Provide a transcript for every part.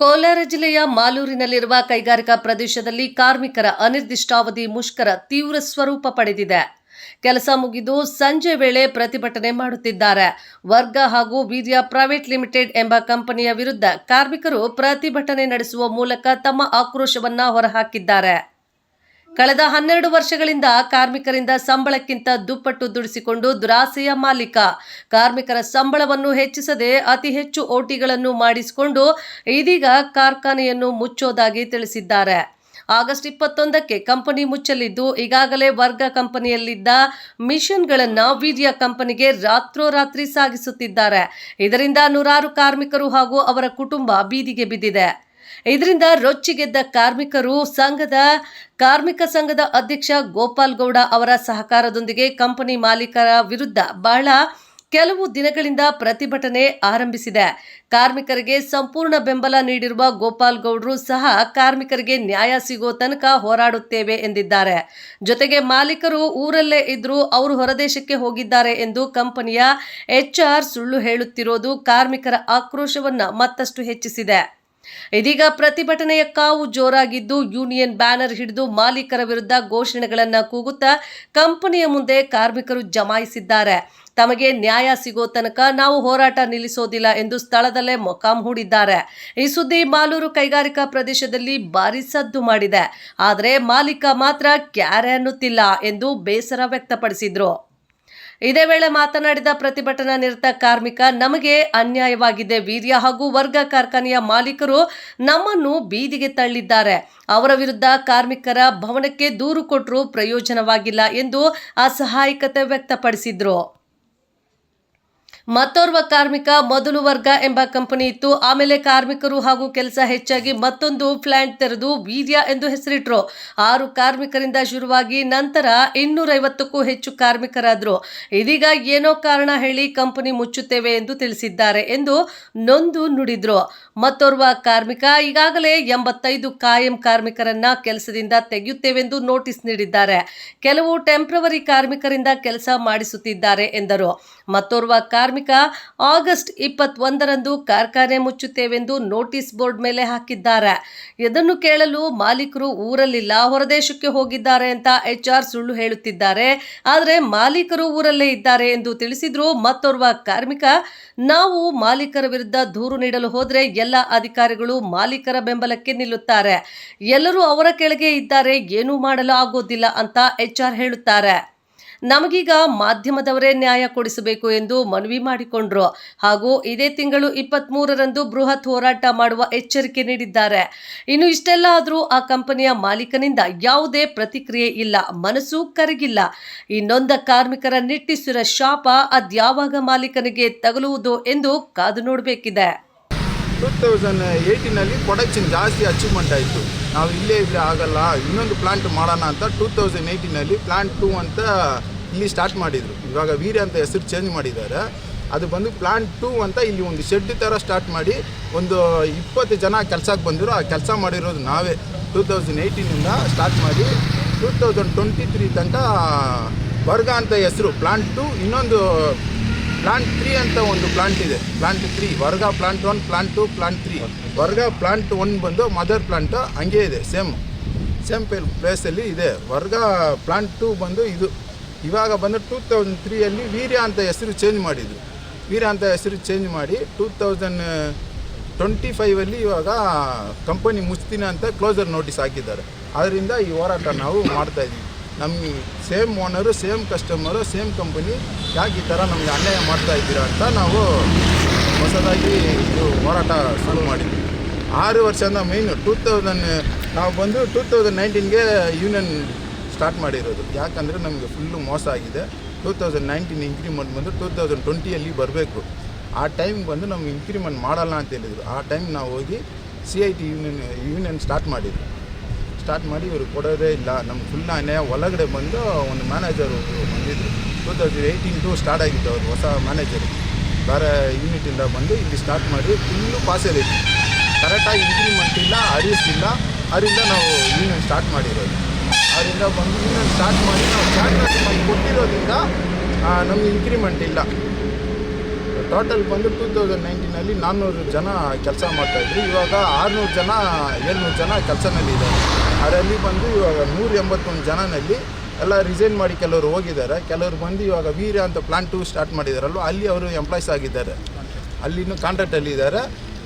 ಕೋಲಾರ ಜಿಲ್ಲೆಯ ಮಾಲೂರಿನಲ್ಲಿರುವ ಕೈಗಾರಿಕಾ ಪ್ರದೇಶದಲ್ಲಿ ಕಾರ್ಮಿಕರ ಅನಿರ್ದಿಷ್ಟಾವಧಿ ಮುಷ್ಕರ ತೀವ್ರ ಸ್ವರೂಪ ಪಡೆದಿದೆ. ಕೆಲಸ ಮುಗಿದು ಸಂಜೆ ವೇಳೆ ಪ್ರತಿಭಟನೆ ಮಾಡುತ್ತಿದ್ದಾರೆ. ವರ್ಗ ಹಾಗೂ ವೀರ್ಯ ಪ್ರೈವೇಟ್ ಲಿಮಿಟೆಡ್ ಎಂಬ ಕಂಪನಿಯ ವಿರುದ್ಧ ಕಾರ್ಮಿಕರು ಪ್ರತಿಭಟನೆ ನಡೆಸುವ ಮೂಲಕ ತಮ್ಮ ಆಕ್ರೋಶವನ್ನ ಹೊರಹಾಕಿದ್ದಾರೆ. ಕಳೆದ ಹನ್ನೆರಡು ವರ್ಷಗಳಿಂದ ಕಾರ್ಮಿಕರಿಂದ ಸಂಬಳಕ್ಕಿಂತ ದುಪ್ಪಟ್ಟು ದುಡಿಸಿಕೊಂಡು ದುರಾಸೆಯ ಮಾಲೀಕ. ಕಾರ್ಮಿಕರ ಸಂಬಳವನ್ನು ಹೆಚ್ಚಿಸದೆ ಅತಿ ಹೆಚ್ಚು ಓಟಿಗಳನ್ನು ಮಾಡಿಸಿಕೊಂಡು ಇದೀಗ ಕಾರ್ಖಾನೆಯನ್ನು ಮುಚ್ಚೋದಾಗಿ ತಿಳಿಸಿದ್ದಾರೆ. ಆಗಸ್ಟ್ ಇಪ್ಪತ್ತೊಂದಕ್ಕೆ ಕಂಪನಿ ಮುಚ್ಚಲಿದ್ದು, ಈಗಾಗಲೇ ವರ್ಗ ಕಂಪನಿಯಲ್ಲಿದ್ದ ಮಿಷನ್ಗಳನ್ನು ವೀರ್ಯ ಕಂಪನಿಗೆ ರಾತ್ರೋರಾತ್ರಿ ಸಾಗಿಸುತ್ತಿದ್ದಾರೆ. ಇದರಿಂದ ನೂರಾರು ಕಾರ್ಮಿಕರು ಹಾಗೂ ಅವರ ಕುಟುಂಬ ಬೀದಿಗೆ ಬಿದ್ದಿದೆ. ಇದರಿಂದ ರೊಚ್ಚಿಗೆದ್ದ ಕಾರ್ಮಿಕರು ಸಂಘದ, ಕಾರ್ಮಿಕ ಸಂಘದ ಅಧ್ಯಕ್ಷ ಗೋಪಾಲ್ ಗೌಡ ಅವರ ಸಹಕಾರದೊಂದಿಗೆ ಕಂಪನಿ ಮಾಲೀಕರ ವಿರುದ್ಧ ಬಹಳ ಕೆಲವು ದಿನಗಳಿಂದ ಪ್ರತಿಭಟನೆ ಆರಂಭಿಸಿದೆ. ಕಾರ್ಮಿಕರಿಗೆ ಸಂಪೂರ್ಣ ಬೆಂಬಲ ನೀಡಿರುವ ಗೋಪಾಲ್ ಗೌಡರು ಸಹ ಕಾರ್ಮಿಕರಿಗೆ ನ್ಯಾಯ ಸಿಗೋ ತನಕ ಹೋರಾಡುತ್ತೇವೆ ಎಂದಿದ್ದಾರೆ. ಜೊತೆಗೆ ಮಾಲೀಕರು ಊರಲ್ಲೇ ಇದ್ದರೂ ಅವರು ಹೊರದೇಶಕ್ಕೆ ಹೋಗಿದ್ದಾರೆ ಎಂದು ಕಂಪನಿಯ ಎಚ್ಆರ್ ಸುಳ್ಳು ಹೇಳುತ್ತಿರೋದು ಕಾರ್ಮಿಕರ ಆಕ್ರೋಶವನ್ನು ಮತ್ತಷ್ಟು ಹೆಚ್ಚಿಸಿದೆ. ಇದೀಗ ಪ್ರತಿಭಟನೆಯ ಕಾವು ಜೋರಾಗಿದ್ದು, ಯೂನಿಯನ್ ಬ್ಯಾನರ್ ಹಿಡಿದು ಮಾಲೀಕರ ವಿರುದ್ಧ ಘೋಷಣೆಗಳನ್ನು ಕೂಗುತ್ತಾ ಕಂಪನಿಯ ಮುಂದೆ ಕಾರ್ಮಿಕರು ಜಮಾಯಿಸಿದ್ದಾರೆ. ತಮಗೆ ನ್ಯಾಯ ಸಿಗೋ ತನಕ ನಾವು ಹೋರಾಟ ನಿಲ್ಲಿಸೋದಿಲ್ಲ ಎಂದು ಸ್ಥಳದಲ್ಲೇ ಮೊಕಾಂ ಹೂಡಿದ್ದಾರೆ. ಈ ಸುದ್ದಿ ಮಾಲೂರು ಕೈಗಾರಿಕಾ ಪ್ರದೇಶದಲ್ಲಿ ಭಾರಿ ಸದ್ದು ಮಾಡಿದೆ. ಆದರೆ ಮಾಲೀಕ ಮಾತ್ರ ಕ್ಯಾರೆ ಅನ್ನುತ್ತಿಲ್ಲ ಎಂದು ಬೇಸರ ವ್ಯಕ್ತಪಡಿಸಿದ್ರು. ಇದೇ ವೇಳೆ ಮಾತನಾಡಿದ ಪ್ರತಿಭಟನಾ ನಿರತ ಕಾರ್ಮಿಕ, ನಮಗೆ ಅನ್ಯಾಯವಾಗಿದೆ. ವೀರ್ಯ ಹಾಗೂ ವರ್ಗ ಕಾರ್ಖಾನೆಯ ಮಾಲೀಕರು ನಮ್ಮನ್ನು ಬೀದಿಗೆ ತಳ್ಳಿದ್ದಾರೆ. ಅವರ ವಿರುದ್ಧ ಕಾರ್ಮಿಕರ ಭವನಕ್ಕೆ ದೂರು ಕೊಟ್ಟರೂ ಪ್ರಯೋಜನವಾಗಿಲ್ಲ ಎಂದು ಅಸಹಾಯಕತೆ ವ್ಯಕ್ತಪಡಿಸಿದ್ರು. ಮತ್ತೋರ್ವ ಕಾರ್ಮಿಕ, ಮೊದಲು ವರ್ಗ ಎಂಬ ಕಂಪನಿ ಇತ್ತು. ಆಮೇಲೆ ಕಾರ್ಮಿಕರು ಹಾಗೂ ಕೆಲಸ ಹೆಚ್ಚಾಗಿ ಮತ್ತೊಂದು ಪ್ಲಾಂಟ್ ತೆರೆದು ವೀರ್ಯ ಎಂದು ಹೆಸರಿಟ್ರು. ಆರು ಕಾರ್ಮಿಕರಿಂದ ಶುರುವಾಗಿ ನಂತರ ಇನ್ನೂರೈವತ್ತಕ್ಕೂ ಹೆಚ್ಚು ಕಾರ್ಮಿಕರಾದರು. ಇದೀಗ ಏನೋ ಕಾರಣ ಹೇಳಿ ಕಂಪನಿ ಮುಚ್ಚುತ್ತೇವೆ ಎಂದು ತಿಳಿಸಿದ್ದಾರೆ ಎಂದು ನೊಂದು ನುಡಿದ್ರು. ಮತ್ತೋರ್ವ ಕಾರ್ಮಿಕ, ಈಗಾಗಲೇ ಎಂಬತ್ತೈದು ಕಾಯಂ ಕಾರ್ಮಿಕರನ್ನ ಕೆಲಸದಿಂದ ತೆಗೆಯುತ್ತೇವೆಂದು ನೋಟಿಸ್ ನೀಡಿದ್ದಾರೆ. ಕೆಲವು ಟೆಂಪ್ರವರಿ ಕಾರ್ಮಿಕರಿಂದ ಕೆಲಸ ಮಾಡಿಸುತ್ತಿದ್ದಾರೆ ಎಂದರು. ಮತ್ತೋರ್ವ ಕಾರ್ಮಿಕ ಆಗಸ್ಟ್ ಇಪ್ಪತ್ತೊಂದರಂದು ಕಾರ್ಖಾನೆ ಮುಚ್ಚುತ್ತೇವೆಂದು ನೋಟಿಸ್ ಬೋರ್ಡ್ ಮೇಲೆ ಹಾಕಿದ್ದಾರೆ. ಇದನ್ನು ಕೇಳಲು ಮಾಲೀಕರು ಊರಲ್ಲಿಲ್ಲ, ಹೊರದೇಶಕ್ಕೆ ಹೋಗಿದ್ದಾರೆ ಅಂತ ಎಚ್ಆರ್ ಸುಳ್ಳು ಹೇಳುತ್ತಿದ್ದಾರೆ. ಆದರೆ ಮಾಲೀಕರು ಊರಲ್ಲೇ ಇದ್ದಾರೆ ಎಂದು ತಿಳಿಸಿದ್ರು ಮತ್ತೋರ್ವ ಕಾರ್ಮಿಕ, ನಾವು ಮಾಲೀಕರ ವಿರುದ್ಧ ದೂರು ನೀಡಲು ಹೋದರೆ ಎಲ್ಲ ಅಧಿಕಾರಿಗಳು ಮಾಲೀಕರ ಬೆಂಬಲಕ್ಕೆ ನಿಲ್ಲುತ್ತಾರೆ. ಎಲ್ಲರೂ ಅವರ ಕೆಳಗೆ ಇದ್ದಾರೆ, ಏನೂ ಮಾಡಲು ಆಗೋದಿಲ್ಲ ಅಂತ ಎಚ್ ಆರ್ ಹೇಳುತ್ತಾರೆ. ನಮಗೀಗ ಮಾಧ್ಯಮದವರೇ ನ್ಯಾಯ ಕೊಡಿಸಬೇಕು ಎಂದು ಮನವಿ ಮಾಡಿಕೊಂಡ್ರು. ಹಾಗೂ ಇದೇ ತಿಂಗಳು ಇಪ್ಪತ್ತ್ ಮೂರರಂದು ಬೃಹತ್ ಹೋರಾಟ ಮಾಡುವ ಎಚ್ಚರಿಕೆ ನೀಡಿದ್ದಾರೆ. ಇನ್ನು ಇಷ್ಟೆಲ್ಲ ಆದರೂ ಆ ಕಂಪನಿಯ ಮಾಲೀಕನಿಂದ ಯಾವುದೇ ಪ್ರತಿಕ್ರಿಯೆ ಇಲ್ಲ. ಮನಸ್ಸು ಕರಗಿಲ್ಲ. ಇನ್ನೊಂದ ನೊಂದ ಕಾರ್ಮಿಕರ ನಿಟ್ಟಿಸಿರ ಶಾಪ ಅದ್ಯಾವಾಗ ಮಾಲೀಕನಿಗೆ ತಗಲುವುದು ಎಂದು ಕಾದು ನೋಡಬೇಕಿದೆ. ಟೂ ತೌಸಂಡ್ ಏಯ್ಟೀನಲ್ಲಿ ಪ್ರೊಡಕ್ಷನ್ ಜಾಸ್ತಿ ಅಚೀವ್ಮೆಂಟ್ ಆಯಿತು. ನಾವು ಇಲ್ಲೇ ಇಲ್ಲೇ ಆಗಲ್ಲ, ಇನ್ನೊಂದು ಪ್ಲಾಂಟ್ ಮಾಡೋಣ ಅಂತ ಟೂ ತೌಸಂಡ್ ಏಯ್ಟೀನಲ್ಲಿ ಪ್ಲಾಂಟ್ ಟೂ ಅಂತ ಇಲ್ಲಿ ಸ್ಟಾರ್ಟ್ ಮಾಡಿದರು. ಇವಾಗ ವೀರ್ಯ ಅಂತ ಹೆಸರು ಚೇಂಜ್ ಮಾಡಿದ್ದಾರೆ. ಅದು ಬಂದು ಪ್ಲಾಂಟ್ ಟೂ ಅಂತ ಇಲ್ಲಿ ಒಂದು ಶೆಡ್ ಥರ ಸ್ಟಾರ್ಟ್ ಮಾಡಿ ಒಂದು ಇಪ್ಪತ್ತು ಜನ ಕೆಲಸಕ್ಕೆ ಬಂದಿರೋ ಆ ಕೆಲಸ ಮಾಡಿರೋದು ನಾವೇ. ಟೂ ತೌಸಂಡ್ ಏಯ್ಟೀನಿಂದ ಸ್ಟಾರ್ಟ್ ಮಾಡಿ ಟೂ ತೌಸಂಡ್ ಟ್ವೆಂಟಿ ತ್ರೀ ತನಕ ವರ್ಗ ಅಂತ ಹೆಸರು ಪ್ಲಾಂಟ್ ಟು ಇನ್ನೊಂದು ಪ್ಲಾಂಟ್ ತ್ರೀ ಅಂತ ಒಂದು ಪ್ಲಾಂಟ್ ಇದೆ. ಪ್ಲಾಂಟ್ ತ್ರೀ ವರ್ಗ plant one plant two plant three ವರ್ಗ ಪ್ಲಾಂಟ್ ಒನ್ ಬಂದು ಮದರ್ ಪ್ಲಾಂಟ್ ಹಂಗೆ ಇದೆ ಸೇಮ್ ಸೇಮ್ ಪ್ಲೇಸಲ್ಲಿ ಇದೆ. ವರ್ಗ ಪ್ಲಾಂಟ್ ಟು ಬಂದು ಇದು. ಇವಾಗ ಬಂದು ಟೂ ತೌಸಂಡ್ ತ್ರೀಯಲ್ಲಿ ವೀರ್ಯ ಅಂತ ಹೆಸರು ಚೇಂಜ್ ಮಾಡಿದರು. ವೀರ್ಯ ಅಂತ ಹೆಸರು ಚೇಂಜ್ ಮಾಡಿ ಟೂ ತೌಸಂಡ್ ಟ್ವೆಂಟಿ ಫೈವಲ್ಲಿ ಇವಾಗ ಕಂಪನಿ ಮುಚ್ತೀನಿ ಅಂತ ಕ್ಲೋಸರ್ ನೋಟಿಸ್ ಹಾಕಿದ್ದಾರೆ. ಅದರಿಂದ ಈ ಹೋರಾಟ ನಾವು ಮಾಡ್ತಾ ಇದ್ದೀವಿ. ನಮಗೆ same owner same customer same company ಯಾಕೆ ಈ ಥರ ನಮಗೆ ಅನ್ಯಾಯ ಮಾಡ್ತಾ ಇದ್ದೀರಾ ಅಂತ ನಾವು ಹೊಸದಾಗಿ ಇದು ಹೋರಾಟ ಶುರು ಮಾಡಿದ್ವಿ. ಆರು ವರ್ಷದ ಮೈನ್ ಟೂ ತೌಸಂಡ್ ನಾವು ಬಂದು ಟೂ ತೌಸಂಡ್ ನೈನ್ಟೀನ್ಗೆ ಯೂನಿಯನ್ ಸ್ಟಾರ್ಟ್ ಮಾಡಿರೋದು. ಯಾಕಂದರೆ ನಮಗೆ ಫುಲ್ಲು ಮೋಸ ಆಗಿದೆ. ಟೂ ತೌಸಂಡ್ ನೈನ್ಟೀನ್ ಇಂಕ್ರಿಮೆಂಟ್ ಬಂದು ಟೂ ತೌಸಂಡ್ ಟ್ವೆಂಟಿಯಲ್ಲಿ ಬರಬೇಕು. ಆ ಟೈಮ್ ಬಂದು ನಮ್ಗೆ ಇಂಕ್ರಿಮೆಂಟ್ ಮಾಡಲ್ಲ ಅಂತ ಹೇಳಿದರು. ಆ ಟೈಮ್ ನಾವು ಹೋಗಿ C I T union union start ಮಾಡಿದ್ವಿ. ಸ್ಟಾರ್ಟ್ ಮಾಡಿ ಇವರು ಕೊಡೋದೇ ಇಲ್ಲ. ನಮ್ಮ ಫುಲ್ ಒಳಗಡೆ ಬಂದು ಒಂದು ಮ್ಯಾನೇಜರ್ ಬಂದಿದ್ದರು two thousand eighteen two start ಆಗಿತ್ತು ಅವರು ಹೊಸ ಮ್ಯಾನೇಜರ್ ಬೇರೆ ಯೂನಿಟಿಂದ ಬಂದು ಇಲ್ಲಿ ಸ್ಟಾರ್ಟ್ ಮಾಡಿ ಫುಲ್ಲು ಪಾಸಲ್ಲಿ ಕರೆಕ್ಟಾಗಿ ಇಂಕ್ರಿಮೆಂಟ್ ಇಲ್ಲ ಅರಿಸ್ ಇಲ್ಲ ಅದರಿಂದ ನಾವು ಯೂನಿಯನ್ ಸ್ಟಾರ್ಟ್ ಮಾಡಿರೋದು. ಅದರಿಂದ ಬಂದು ಯೂನಿಯನ್ ಸ್ಟಾರ್ಟ್ ಮಾಡಿ ನಾವು ಸ್ಟಾರ್ಟ್ ಮಾಡಿ ಕೊಟ್ಟಿರೋದ್ರಿಂದ ನಮಗೆ ಇಂಕ್ರಿಮೆಂಟ್ ಇಲ್ಲ. ಟೋಟಲ್ ಬಂದು ಟೂ ತೌಸಂಡ್ ನೈನ್ಟೀನಲ್ಲಿ ನಾನ್ನೂರು ಜನ ಕೆಲಸ ಮಾಡ್ತಾಯಿದ್ರು ಇವಾಗ ಆರುನೂರು ಜನ, ಏಳ್ನೂರು ಜನ ಕೆಲಸನಲ್ಲಿ ಇದ್ದಾರೆ ಅದರಲ್ಲಿ ಬಂದು ಇವಾಗ ನೂರ ಎಂಬತ್ತೊಂದು ಜನನಲ್ಲಿ ಎಲ್ಲ ರಿಸೈನ್ ಮಾಡಿ ಕೆಲವರು ಹೋಗಿದ್ದಾರೆ. ಕೆಲವರು ಬಂದು ಇವಾಗ ವೀರ್ಯ ಅಂತ ಪ್ಲಾನ್ ಟು ಸ್ಟಾರ್ಟ್ ಮಾಡಿದಾರಲ್ವ? ಅಲ್ಲಿ ಅವರು ಎಂಪ್ಲಾಯ್ಸ್ ಆಗಿದ್ದಾರೆ. ಅಲ್ಲಿನೂ ಕಾಂಟ್ರಾಕ್ಟಲ್ಲಿ ಇದ್ದಾರೆ.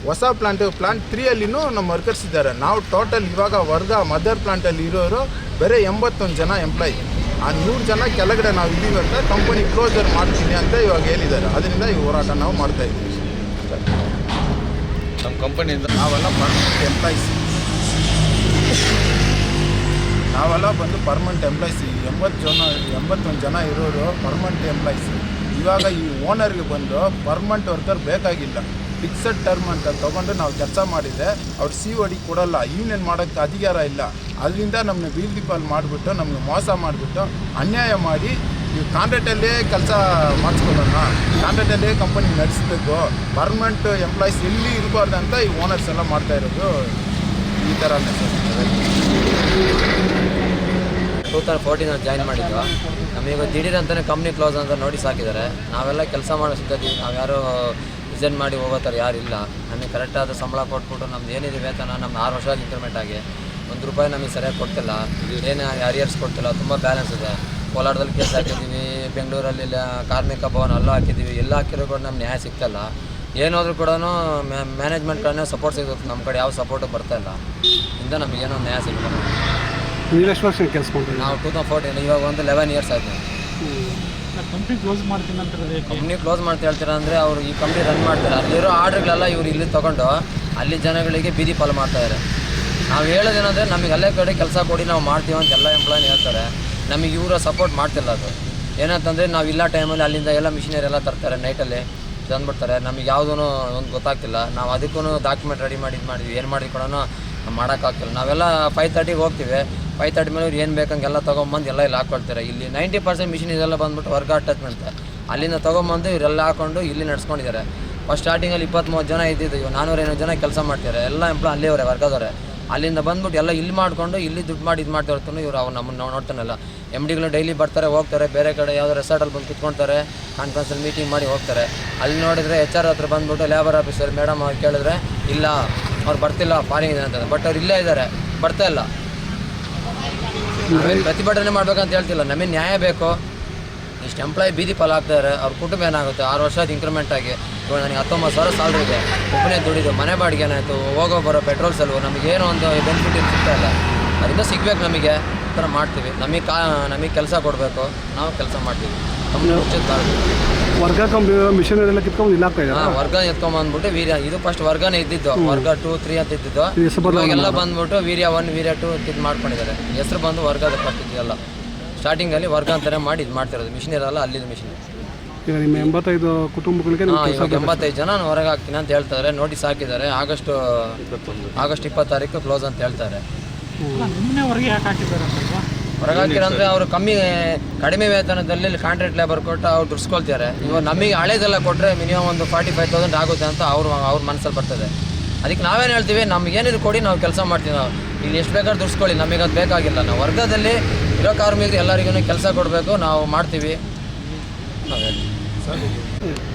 ಹೊಸ ಪ್ಲಾಂಟ್ ಪ್ಲಾಂಟ್ ತ್ರೀಯಲ್ಲಿನೂ ನಮ್ಮ ವರ್ಕರ್ಸ್ ಇದ್ದಾರೆ. ನಾವು ಟೋಟಲ್ ಇವಾಗ ವರ್ಗ ಮದರ್ ಪ್ಲಾಂಟಲ್ಲಿ ಇರೋರು ಬರೀ ಎಂಬತ್ತೊಂದು ಜನ ಎಂಪ್ಲಾಯಿ ಆ ನೂರು ಜನ ಕೆಳಗಡೆ ನಾವು ಇದ್ದೀವಿ ಅಂತ ಕಂಪನಿ ಕ್ಲೋಸರ್ ಮಾಡ್ತೀನಿ ಅಂತ ಇವಾಗ ಹೇಳಿದ್ದಾರೆ. ಅದರಿಂದ ಈ ಹೋರಾಟ ನಾವು ಮಾಡ್ತಾ ಇದ್ದೀವಿ. ನಮ್ಮ ಕಂಪನಿಯಿಂದ ನಾವೆಲ್ಲ ಎಂಪ್ಲಾಯ್ಸ್ ನಾವೆಲ್ಲ ಬಂದು ಪರ್ಮನೆಂಟ್ ಎಂಪ್ಲಾಯ್ಸ್ ಎಂಬತ್ತು ಜನ, ಎಂಬತ್ತೊಂದು ಜನ ಇರೋರು ಪರ್ಮನೆಂಟ್ ಎಂಪ್ಲಾಯ್ಸ್ ಇವಾಗ ಈ ಓನರ್ಗೆ ಬಂದು ಪರ್ಮನೆಂಟ್ ವರ್ಕರ್ ಬೇಕಾಗಿಲ್ಲ. ಫಿಕ್ಸಡ್ ಟರ್ಮ್ ಅಂತ ತೊಗೊಂಡು ನಾವು ಕೆಲಸ ಮಾಡಿದೆ ಅವ್ರು ಸಿ ಒಡಿ ಕೊಡೋಲ್ಲ. ಯೂನಿಯನ್ ಮಾಡೋಕ್ಕೆ ಅಧಿಕಾರ ಇಲ್ಲ. ಅದರಿಂದ ನಮ್ಮನ್ನ ಬೀದಿ ಪಾಲ್ ಮಾಡಿಬಿಟ್ಟು ನಮಗೆ ಮೋಸ ಮಾಡಿಬಿಟ್ಟು ಅನ್ಯಾಯ ಮಾಡಿ ನೀವು ಕಾಂಟ್ರಾಕ್ಟಲ್ಲೇ ಕೆಲಸ ಮಾಡಿಸ್ಕೊಳ್ಳೋಣ. ಕಾಂಟ್ರಾಕ್ಟಲ್ಲೇ ಕಂಪನಿ ನಡೆಸಬೇಕು. ಪರ್ಮನೆಂಟ್ ಎಂಪ್ಲಾಯ್ಸ್ ಎಲ್ಲಿ ಇರಬಾರ್ದು ಅಂತ ಈ ಓನರ್ಸ್ ಎಲ್ಲ ಮಾಡ್ತಾ ಇರೋದು. ಈ ಥರನೇ ಟೂ ತೌಸಂಡ್ ಫೋರ್ಟೀನಲ್ಲಿ ಜಾಯ್ನ್ ಮಾಡಿದ್ದು. ನಮಗೆ ದಿಢೀರ್ ಅಂತಲೇ ಕಂಪ್ನಿ ಕ್ಲೋಸ್ ಅಂತ ನೋಟಿಸ್ ಹಾಕಿದ್ದಾರೆ. ನಾವೆಲ್ಲ ಕೆಲಸ ಮಾಡೋ ಸಿದ್ಧತೆ ನಾವು ಯಾರು ರಿಸೈನ್ ಮಾಡಿ ಹೋಗೋ ಥರ ಇಲ್ಲ. ನಮಗೆ ಕರೆಕ್ಟಾದ ಸಂಬಳ ಕೊಟ್ಬಿಟ್ಟು ನಮ್ದು ಏನಿದೆ ವೇತನ ನಮ್ಮ ಆರು ವರ್ಷ ಇಂಕ್ರಿಮೆಂಟ್ ಆಗಿ ಒಂದು ರೂಪಾಯಿ ನಮಗೆ ಸರಿಯಾಗಿ ಕೊಡ್ತಿಲ್ಲ. ಏನು ಅರಿಯರ್ಸ್ ಕೊಡ್ತಿಲ್ಲ, ತುಂಬ ಬ್ಯಾಲೆನ್ಸ್ ಇದೆ. ಕೋಲಾರದಲ್ಲಿ ಕೇಸ್ ಹಾಕಿದ್ದೀವಿ ಬೆಂಗಳೂರಲ್ಲಿ ಕಾರ್ಮಿಕ ಭವನ ಅಲ್ಲೂ ಹಾಕಿದ್ದೀವಿ ಎಲ್ಲ ಹಾಕಿರೋ ಕೂಡ ನಮ್ಗೆ ನ್ಯಾಯ ಸಿಗ್ತಾಯಿಲ್ಲ ಏನಾದರೂ ಕೂಡ ಮ್ಯಾನೇಜ್ಮೆಂಟ್ ಕಡೆ ಸಪೋರ್ಟ್ ಸಿಗುತ್ತೆ ನಮ್ಮ ಕಡೆ ಯಾವ ಸಪೋರ್ಟು ಬರ್ತಾ ಇಲ್ಲ. ಇಂದ ನಮಗೇನೋ ನ್ಯಾಯ ಸಿಗುತ್ತೆ ನೀವು ಎಷ್ಟು ವರ್ಷ ಕೆಲಸ ಮಾಡ್ತೀವಿ ನಾವು ಟೂ ತೌಸಂಡ್ ಫೋರ್ಟೀನ್ ಇವಾಗ ಒಂದು ಲೆವೆನ್ ಇಯರ್ಸ್ ಆಯಿತು. ಕಂಪ್ನಿ ಕ್ಲೋಸ್ ಮಾಡ್ತೀನಿ ಅಂತ ಹೇಳಿ ಕಂಪ್ನಿ ಕ್ಲೋಸ್ ಮಾಡ್ತಾ ಹೇಳ್ತೀರಾ ಅಂದರೆ ಅವರು ಈ ಕಂಪ್ನಿ ರನ್ ಮಾಡ್ತಾರೆ. ಅಲ್ಲಿರೋ ಆರ್ಡ್ರ್ಗಳೆಲ್ಲ ಇವ್ರು ಇಲ್ಲಿ ತೊಗೊಂಡು ಅಲ್ಲಿ ಜನಗಳಿಗೆ ಬೀದಿ ಪಾಲು ಮಾಡ್ತಾಯಿದ್ದಾರೆ ನಾವು ಹೇಳೋದೇನಂದರೆ ನಮಗೆ ಅಲ್ಲೇ ಕಡೆ ಕೆಲಸ ಕೊಡಿ ನಾವು ಮಾಡ್ತೀವಿ ಅಂತ ಎಲ್ಲ ಎಂಪ್ಲಾಯ್ನ ಹೇಳ್ತಾರೆ. ನಮಗೆ ಇವರು ಸಪೋರ್ಟ್ ಮಾಡ್ತಿಲ್ಲ ಅದು. ಏನಂತಂದರೆ ನಾವು ಇಲ್ಲ ಟೈಮಲ್ಲಿ ಅಲ್ಲಿಂದ ಎಲ್ಲ ಮಿಷಿನರಿ ಎಲ್ಲ ತರ್ತಾರೆ ನೈಟಲ್ಲಿ ತಂದ್ಬಿಡ್ತಾರೆ ನಮಗೆ ಯಾವುದೂ ಒಂದು ಗೊತ್ತಾಗ್ತಿಲ್ಲ. ನಾವು ಅದಕ್ಕೂ ಡಾಕ್ಯುಮೆಂಟ್ ರೆಡಿ ಮಾಡಿ, ಇದು ಮಾಡಿದ್ವಿ ಏನು ಮಾಡಿ ಕೂಡ ಮಾಡೋಕ್ಕಾಗ್ತಿಲ್ಲ ನಾವೆಲ್ಲ ಫೈವ್ ತರ್ಟಿಗೆ ಹೋಗ್ತೀವಿ. ಫೈವ್ ತರ್ಟಿ ಮೇಲೆ ಇವ್ರು ಏನು ಬೇಕಂಗೆಲ್ಲ ತೊಗೊಂಬಂದು ಎಲ್ಲ ಇಲ್ಲಿ ಹಾಕ್ಕೊಳ್ತಾರೆ ಇಲ್ಲಿ ನೈಂಟಿ ಪರ್ಸೆಂಟ್ ಮಿಷಿನ್ ಇದೆಲ್ಲ ಬಂದ್ಬಿಟ್ಟು ವರ್ಕ್ ಅಟ್ಯಾಚ್ಮೆಂಟ್ ಅಲ್ಲಿಂದ ತೊಗೊಂಬಂದು ಇವರೆಲ್ಲ ಹಾಕೊಂಡು ಇಲ್ಲಿ ನಡ್ಸ್ಕೊಂಡಿದ್ದಾರೆ. ಫಸ್ಟ್ ಸ್ಟಾರ್ಟಿಂಗಲ್ಲಿ ಇಪ್ಪತ್ತ್ಮೂವತ್ತು ಜನ ಇದ್ದಿದ್ದು ಇವಾಗ ನಾನ್ನೂರೈನೂರು ಜನ ಕೆಲಸ ಮಾಡ್ತಾರೆ ಎಲ್ಲ ಎಂಪ್ಲಾಯ್ ಅವರೇ ವರ್ಗದವ್ರೆ ಅಲ್ಲಿಂದ ಬಂದ್ಬಿಟ್ಟು ಎಲ್ಲ ಇಲ್ಲಿ ಮಾಡಿಕೊಂಡು ಇಲ್ಲಿ ದುಡ್ಡು ಮಾಡಿ ಇದು ಮಾಡ್ತಾ ಇರ್ತಾನೆ ಇವರು ಅವ್ರು ನಮ್ಮನ್ನು ನೋಡ್ತಾನಲ್ಲ. ಎಂ ಡಿಗಳು ಡೈಲಿ ಬರ್ತಾರೆ, ಹೋಗ್ತಾರೆ, ಬೇರೆ ಕಡೆ ಯಾವುದೋ ರೆಸಾರ್ಟಲ್ಲಿ ಬಂದು ಕುತ್ಕೊಳ್ತಾರೆ ಕಾನ್ಫರೆನ್ಸಲ್ಲಿ ಮೀಟಿಂಗ್ ಮಾಡಿ ಹೋಗ್ತಾರೆ. ಅಲ್ಲಿ ನೋಡಿದರೆ ಎಚ್ ಆರ್ ಹತ್ರ ಬಂದ್ಬಿಟ್ಟು ಲೇಬರ್ ಆಫೀಸರ್ ಮೇಡಮ್ ಅವ್ರು ಕೇಳಿದ್ರೆ, ಇಲ್ಲ, ಅವ್ರು ಬರ್ತಿಲ್ಲ ಫಾರಿನ್ ಇದೆ ಅಂತ ಬಟ್ ಅವ್ರು ಇಲ್ಲೇ ಇದ್ದಾರೆ, ಬರ್ತಾ ಇಲ್ಲ. ಪ್ರತಿಭಟನೆ ಮಾಡ್ಬೇಕಂತ ಹೇಳ್ತಿಲ್ಲ, ನಮಗೆ ನ್ಯಾಯ ಬೇಕು. ಇಷ್ಟು ಎಂಪ್ಲಾಯ್ ಬೀದಿ ಪಾಲಾಗ್ತಾರೆ ಅವ್ರ ಕುಟುಂಬ ಏನಾಗುತ್ತೆ? ಆರು ವರ್ಷ ಇನ್ಕ್ರಿಮೆಂಟ್ ಆಗಿ. ಇವಾಗ ನನಗೆ ಹತ್ತೊಂಬತ್ತು ಸಾವಿರ ಸ್ಯಾಲ್ರಿ ಇದೆ. ಒಬ್ಬನೇ ದುಡಿದು ಮನೆ ಬಾಡಿಗೆ ಏನಾಯಿತು ಹೋಗೋ ಬರೋ ಪೆಟ್ರೋಲ್ ಸಲ್ವು ನಮಗೇನೋ ಒಂದು ಬೆನಿಫಿಟ್ ಏನು ಸಿಗ್ತಾ ಇಲ್ಲ. ಅದರಿಂದ ಸಿಗ್ಬೇಕು ನಮಗೆ. ಈ ಥರ ಮಾಡ್ತೀವಿ. ನಮಗೆ ಕಾ ನಮಗೆ ಕೆಲಸ ಕೊಡಬೇಕು. ನಾವು ಕೆಲಸ ಮಾಡ್ತೀವಿ. ಕಂಪ್ನಿ ವರ್ಗ ಕಂಪ್ನಿ ಮಿಷನರಿ ಎಲ್ಲ ಕಿತ್ಕೊಂಡು ಇಲ್ಲ ಹಾಂ ವರ್ಗ ಎತ್ಕೊಂಬಂದ್ಬಿಟ್ಟು ವೀರ್ಯ ಇದು ಫಸ್ಟ್ ವರ್ಗನೇ ಇದ್ದಿದ್ದು. ವರ್ಗ ಟೂ ತ್ರೀ ಅಂತ ಇದ್ದಿದ್ದು. ಎಲ್ಲ ಇವಾಗೆಲ್ಲ ಬಂದ್ಬಿಟ್ಟು ವೀರ್ಯ ಒನ್ ವೀರ್ಯ ಟು ಇದು ಮಾಡ್ಕೊಂಡಿದ್ದಾರೆ. ಹೆಸರು ಬಂದು ವರ್ಗದ ಫಸ್ಟ್ ಸ್ಟಾರ್ಟಿಂಗಲ್ಲಿ ವರ್ಗ ಅಂತಾನೆ ಮಾಡಿ ಇದು ಮಾಡ್ತಿರೋದು. ಮಿಷಿನ್ ಇರಲ್ಲ ಅಲ್ಲಿದ್ದು ಮಿಷಿನ್ ಈಗ ನಿಮ್ಮ ಎಂಬತ್ತೈದು ಕುಟುಂಬಗಳಿಗೆ ಕೆಲಸ ಇವಾಗ ಎಂಬತ್ತೈದು ಜನ ಹೊರಗೆ ಹಾಕ್ತೀನಿ ಅಂತ ಹೇಳ್ತಾರೆ. ನೋಟಿಸ್ ಹಾಕಿದ್ದಾರೆ. ಆಗಸ್ಟ್ ಆಗಸ್ಟ್ ಇಪ್ಪತ್ತಾರೀಕು ಕ್ಲೋಸ್ ಅಂತ ಹೇಳ್ತಾರೆ. ಹೊರಗೆ ಯಾಕೆ ಹಾಕಿದ್ದಾರೆ ಅಂತಲ್ವಾ ಹೊರಗೆ ಹಾಕಿರಂದ್ರೆ ಅವರು ಕಮ್ಮಿ ಕಡಿಮೆ ವೇತನದಲ್ಲಿ ಕಾಂಟ್ರಾಕ್ಟ್ ಲೇಬರ್ ಕೊಟ್ಟು ಅವ್ರು ದುಡ್ಸ್ಕೊಳ್ತಾರೆ. ಇವಾಗ ನಮಗೆ ಹಳೇದೆಲ್ಲ ಕೊಟ್ಟರೆ ಮಿನಿಮಮ್ ಒಂದು ಫಾರ್ಟಿ ಫೈವ್ ತೌಸಂಡ್ ಆಗುತ್ತೆ ಅಂತ ಅವ್ರು ಅವ್ರ ಮನಸ್ಸಲ್ಲಿ ಬರ್ತದೆ. ಅದಕ್ಕೆ ನಾವೇನು ಹೇಳ್ತೀವಿ ನಮ್ಗೆ ಏನಿದ್ರು ಕೊಡಿ ನಾವು ಕೆಲಸ ಮಾಡ್ತೀವಿ ನಾವು. ಇಲ್ಲಿ ಎಷ್ಟು ಬೇಕಾದ್ರೂ ದುಡ್ಸ್ಕೊಳ್ಳಿ ನಮಗೆ ಅದು ಬೇಕಾಗಿಲ್ಲ. ನಾವು ವರ್ಗದಲ್ಲಿ ಇರೋ ಕಾರ್ಮಿಕರು ಎಲ್ಲರಿಗೂ ಕೆಲಸ ಕೊಡಬೇಕು ನಾವು ಮಾಡ್ತೀವಿ. ನಾವು ಹೇಳ್ತೀವಿ ಸರ್